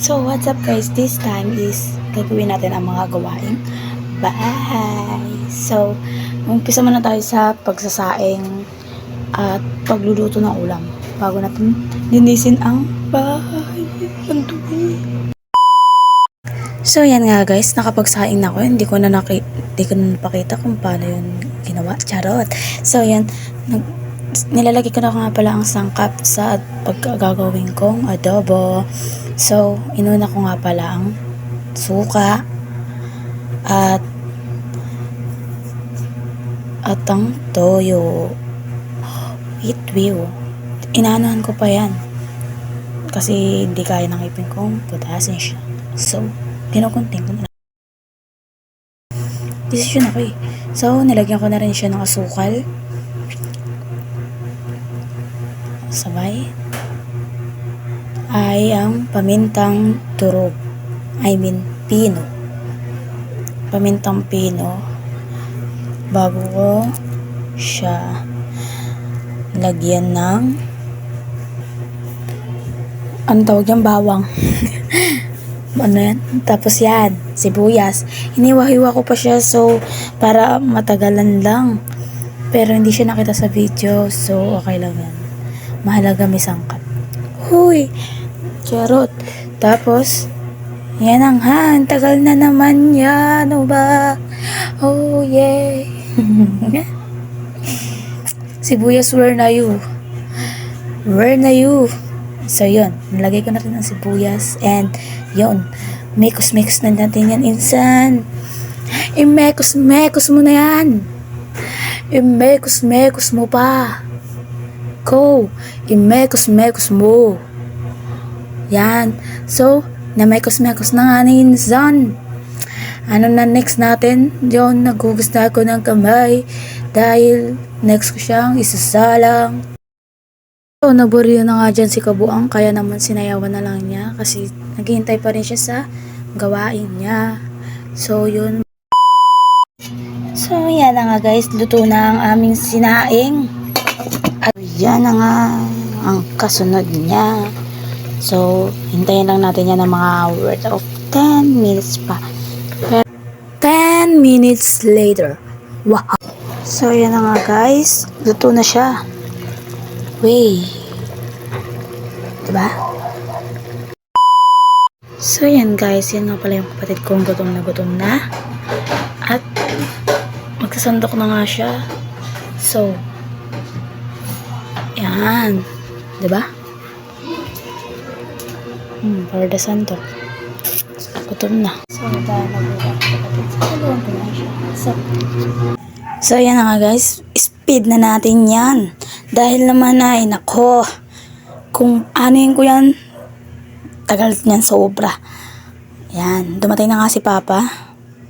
So, what's up guys? This time is gagawin natin ang mga gawaing bahay. So, umpisa muna tayo sa pagsasaing at pagluluto ng ulam bago natin linisin ang bahay. Ang. So, yan nga guys, nakapagsaing na ako. Hindi ko na naki, hindi ko na napakita kung paano yun ginawa. Charot. So, yan, nag, nilalagay ko na nga pala ang sangkap sa pagkagagawin kong adobo. So, inuna ko nga pala ang suka at at ang toyo. Wait, view. Inaanahan ko pa yan. Kasi hindi kaya ng ipin kong putasin siya. So, kinukunting ko na lang. Desisyon ako eh. So, nilagyan ko na rin siya ng asukal. Sabay. Ay ang pamintang turog. I mean, pino. Pamintang pino. Bago ko siya lagyan ng ano tawag yan? Bawang. ano yan? Tapos yan, sibuyas. Hiniwa-hiwa ko pa siya so para matagalan lang. Pero hindi siya nakita sa video so okay lang yan. Mahalaga may sangkat. Huy! Charot. Tapos, yan ang han. Tagal na naman yan. Ano ba? Oh, yeah. Sibuyas, where na you? Where na you? So, yun. Nalagay ko na rin ang sibuyas. And, yun. Mekos-mekos na natin yan, insan. I-mekos-mekos mo na yan. I-mekos-mekos mo pa. Go. I-mekos-mekos mo. Yan. So, namekos-mekos na nga ni insan. Ano na next natin? Yun, naghugas na ako ng kamay. Dahil, next ko siyang isasalang. So, naburiyo na nga dyan si Kabuang, kaya naman sinayawan na lang niya kasi naghihintay pa rin siya sa gawain niya. So, yun. So, yan na nga guys, luto na ang aming sinaing. At yan na nga ang kasunod niya. So, hintayin lang natin yan ng mga worth of 10 minutes pa. Pero, 10 minutes later. Wow! So, yan na nga guys. Luto na siya. Way. Diba? So, yan guys. Yan nga pala yung kapatid kong gutom na gutom na. At, magsasandok na nga siya. So, yan. Diba? Hmm, para the sandok. Gutom na. So, So, yan na nga guys. Speed na natin yan. Dahil naman ay, nako, kung anuin ko yan, tagal niyan sobra. Yan. Dumating na nga si Papa.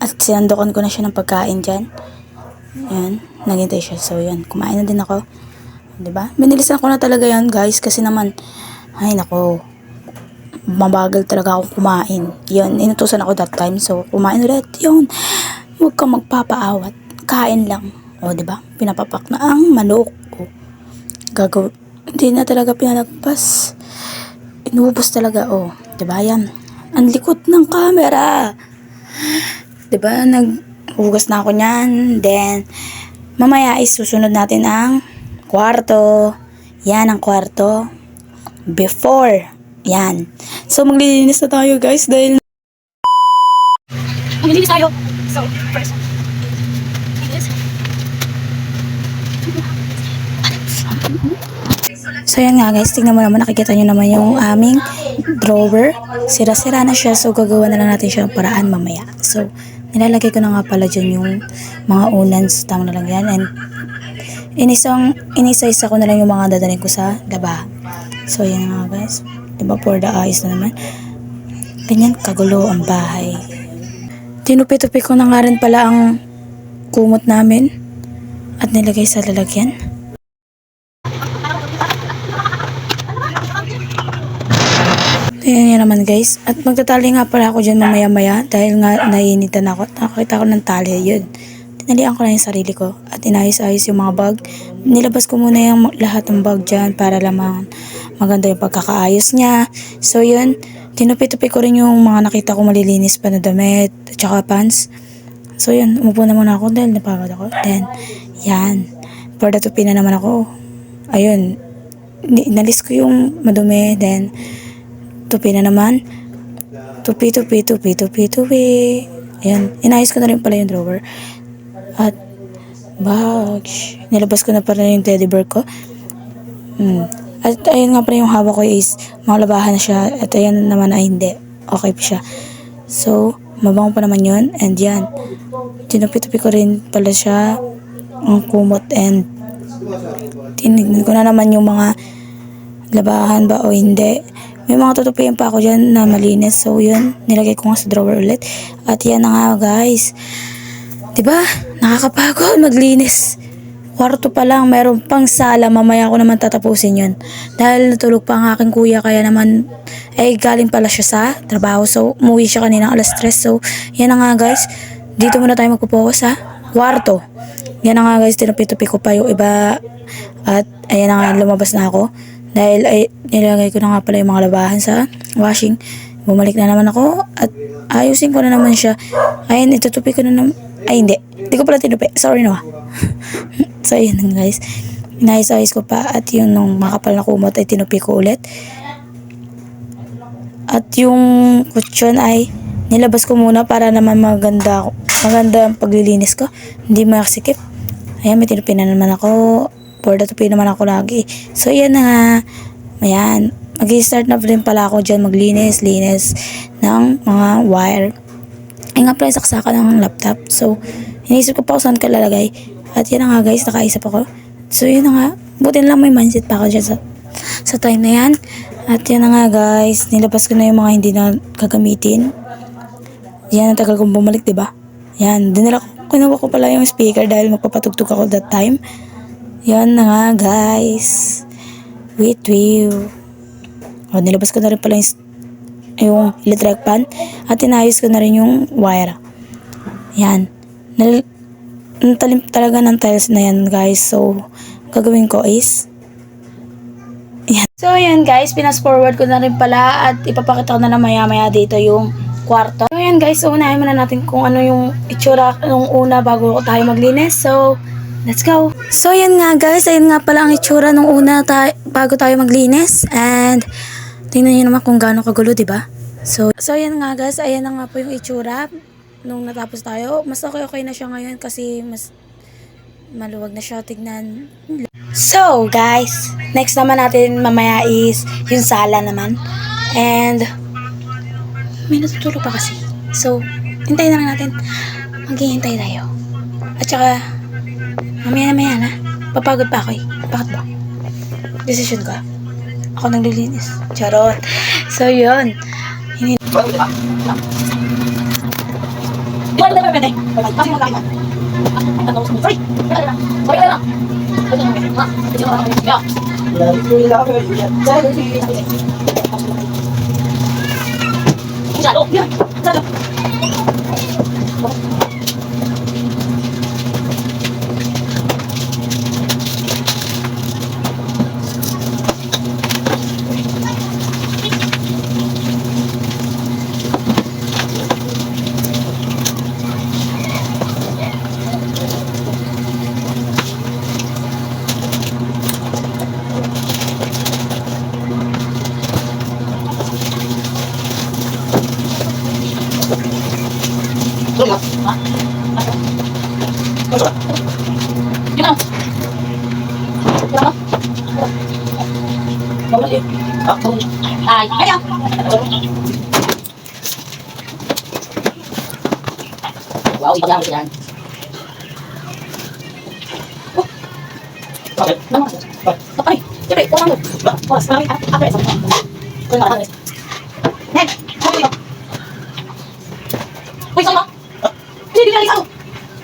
At sinandokan ko na siya ng pagkain dyan. Yan. Naghintay siya. So, yan. Kumain na din ako. 'Di ba? Binilisan ko na talaga yan guys. Kasi naman, ay nako, mabagal talaga ako kumain. Yun, inutusan ako that time. So, kumain ulit. Yun. Huwag kang magpapaawat. Kain lang. O, di ba? Pinapapak na ang manok. O, gagaw... Hindi na talaga pinalagpas. Inubos talaga. O, di ba? Yan. Ang likot ng camera. Di ba? Naghugas na ako niyan. Then, mamaya is susunod natin ang kwarto. Yan ang kwarto. Before. Yan. So, maglilinis na tayo guys dahil Maglilinis tayo. So, first. So, yan nga guys. Tingnan mo naman. Nakikita nyo naman yung aming drawer. Sira-sira na siya. So, gagawa na lang natin siya ng paraan mamaya. So, nilalagay ko na nga pala dyan yung mga unans. Tama na lang yan. And, inisang, inisa-isa ko na lang yung mga dadalhin ko sa laba. So, yan nga guys. Diba, for the eyes na naman. Ganyan kagulo ang bahay. Tinupi-tupi ko na nga rin pala ang kumot namin at nilagay sa lalagyan. Ayan yan naman guys. At magtatali nga pala ako dyan mamaya maya dahil nga naiinitan ako. Nakakita ko ng tali yun. Tinalian ko na yung sarili ko at inayos-ayos yung mga bag. Nilabas ko muna yung lahat ng bag dyan para lamang maganda yung pagkakaayos niya. So yun, tinupi-tupi ko rin yung mga nakita ko malilinis pa na damit at saka pants. So yun, umupo na muna ako dahil napagod ako. Then, yan. For the tupi na naman ako. Ayun, inalis ko yung madumi. Then, tupi na naman. Tupi, tupi, tupi, tupi, tupi. Ayan, inayos ko na rin pala yung drawer. At, bags. Nilabas ko na pala yung teddy bear ko. Hmm. At ayun nga pala yung hawak ko is makalabahan na siya. At ayan naman ay hindi. Okay pa siya. So, mabango pa naman yun. And yan. Tinupi-tupi ko rin pala siya. Ang kumot and tinignan ko na naman yung mga labahan ba o hindi. May mga tutupian pa ako dyan na malinis. So, yun. Nilagay ko nga sa drawer ulit. At yan na nga, guys. 'Di ba? Nakakapagod maglinis. Kwarto pa lang, meron pang sala. Mamaya ko naman tatapusin yun. Dahil natulog pa ang aking kuya, kaya naman, eh, galing pala siya sa trabaho. So, umuwi siya kanina alas 3. So, yan na nga, guys. Dito muna tayo magpo-focus, ha? Kwarto. Yan na nga, guys. Tinupi-tupi ko pa yung iba. At, ayan na nga, lumabas na ako. Dahil, ay, nilagay ko na nga pala yung mga labahan sa washing. Bumalik na naman ako at ayusin ko na naman siya. Ayun, itutupi ko na naman. Ay, hindi. Hindi ko pala tinupi. Sorry no. ah. so, yun lang guys. Inayos-ayos ko pa at yung nung makapal na kumot ay tinupi ko ulit. At yung kutsyon ay nilabas ko muna para naman maganda maganda ang paglilinis ko. Hindi maksikip. Ayan, may tinupi na naman ako. The tupi naman ako lagi. So, yan na nga. Ayan. Mag-start na rin pala ako dyan maglinis, linis ng mga wire. Ay nga pala, saksaka ng laptop. So, inisip ko pa kung saan ko lalagay. At yan nga guys, nakaisip ako. So, yun nga. Buti lang may mindset pa ako dyan sa, sa time na yan. At yan nga guys, nilabas ko na yung mga hindi na gagamitin. Yan, ang tagal kong bumalik, di ba? Yan, dinala ko, kinuha ko pala yung speaker dahil magpapatugtog ako that time. Yan na nga guys. Wait, wait. O, nilabas ko na rin pala yung, yung electric pan at inayos ko na rin yung wire. Yan. Nal, natalim talaga ng tiles na yan guys. So, gagawin ko is yan. So, yan guys. Pinas forward ko na rin pala at ipapakita ko na lang maya maya dito yung kwarto. So, yan guys. So, unahin muna natin kung ano yung itsura nung una bago tayo maglinis. So, Let's go! So, yan nga guys. Ayun nga pala ang itsura nung una tayo, bago tayo maglinis. And, tingnan nyo naman kung gaano kagulo, di ba? So, so yan nga guys. Ayan na nga po yung itsura nung natapos tayo. Mas okay-okay na siya ngayon kasi mas maluwag na siya tignan. So, guys. Next naman natin mamaya is yung sala naman. And, may natutulog pa kasi. So, hintayin na lang natin. Maghihintay tayo. At saka, Mamaya na maya na. Papagod pa ako eh. Bakit ba? Decision ko. Ako nang lilinis. Charot. So, yun. Hindi. Di ba na pwede? Kasi mo lang. Ano mo? Sorry. Sorry na lang. Masyado. Yan. Masyado. Yun na. Yun na. Bawal eh. Ay, ay, ah. Wow, iba lang yan. Bakit? Ano? Ay, siyempre, kung ano. Oras, marami ka. Ako, isa.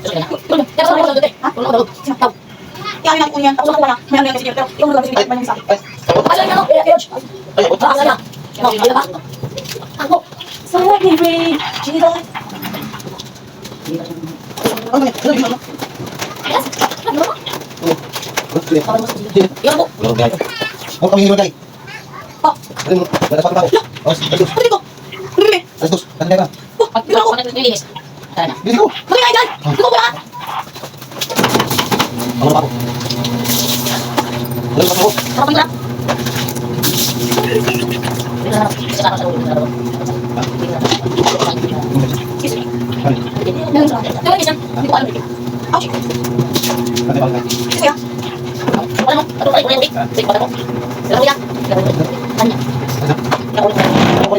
Kung ano, ano. Ned, ano yun? Uy, saan ba? Hindi, hindi na isa ako. Ito na. Tulog. Kaya sa mga dito. Ha? Tulog, tulog. Sinataw. Kaya kami nakukunin yan. Tapos ako na. Mayroon na yung kasi pero yung mga kasi may sa akin. Asan ka no? Eh, eh, Ay, oh. Ah, asan na? No, alam ba? Ako. Sorry, baby. Chino. Yes. Ano mo? Tawag mo sa sila. Yan po. Huwag kami himagay. Oh. Ano mo? Wala pa tao. Oh, alas dos. Pwede ko. Pwede ko. Alas dos. Ano ka? Pag dito ako. Naglilinis. Tara na. Bili ko. Pwede ka dyan. Dito ko ba? Ano pa ako? Ano pa ako? Sarap ang sarap. Dito na. Isa ka sa ulo. Dito na. Excuse me. Ano? Dito na. Dito na. Hindi ko alam. Ouch. Ano pa ako? Ito ya. Ano mo? Ano kayo? Ano kayo? Sige, pala mo. Dala mo yan. Dala mo yan. Ano? Dala mo yan. Ano ko? Ano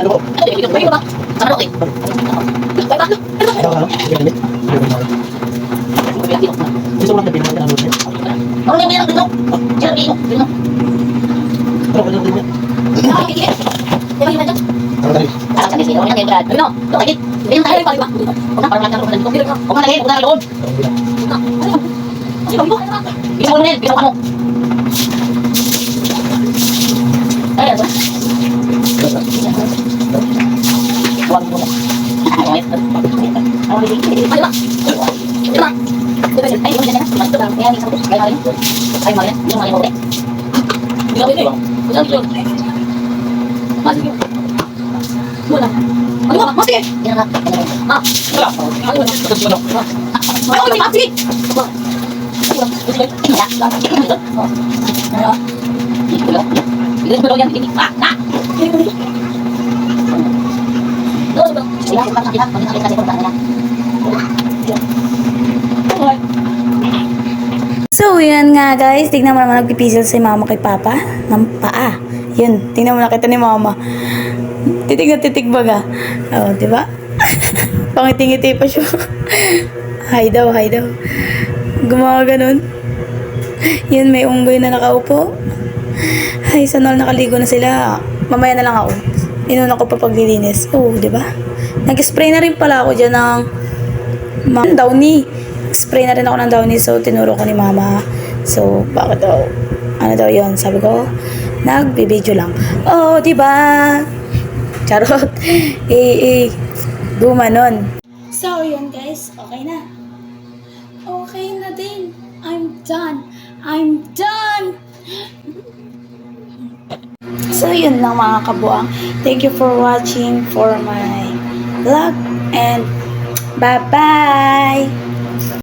ko? Ano dito? Pwede ba? Sama na ako eh. Pwede ba? Ano? Ano ka? Ano? Sige, ano? Ba? Gusto mo lang sabihin mo ano siya? Ano yung meron dito? Diyan, dito. Dito. Ano ka lang din? Ah, kikili. Di ba yun na dyan? Ano tayo? Ah, sabi siya. Ano yung Brad? Ano? Ito, kikit. Hindi yung tayo. Pag iba. Huwag na, parang lang dito. Huwag na lagay. Huwag na lagay doon. Huwag na. Ano yun? Ano yun? Bisa mo naman. Bisa mo ano? Ay, ano? Huwag mo na. Ay, ay, ay, ay, ay, Diba? Diba? Ay, yung dyan na. Mas ito lang. Kaya, isang ito. Kaya, ay, mali. Yung mali mo ulit. Hindi ka pwede. Isang ito. Mas ito. Wala. Ano ba? Mas ito. Yan na. Ah. Ah. Ay, okay, mas ito. Wala. Wala. Wala. Wala. Wala. Wala. Bilis mo daw yan. Ah! Ah! Doon, doon. Sila, sila, sila. Pag-nakita kasi kung. So, yan nga guys. Tignan mo naman nagpipisil si mama kay papa ng paa. Yun, tingnan mo nakita ni mama. Titig na titig baga. Oo, di ba? Pangiti-ngiti pa siya. hi daw, hi daw. Gumawa ganun. Yun, may unggoy na nakaupo. Ay, sanal nakaligo na sila. Mamaya na lang ako. Inuna ko pa paglilinis. Oo, di ba? Nag-spray na rin pala ako dyan ng downy. Spray na rin ako ng downy so tinuro ko ni mama. So, bakit daw? Ano daw yon Sabi ko, nagbibideo lang. Oh, di ba? Charot. eh, eh. Gumanon. So, yun guys. Okay na. Okay na din. I'm done. I'm done. So, yun lang mga kabuang. Thank you for watching for my vlog and bye-bye!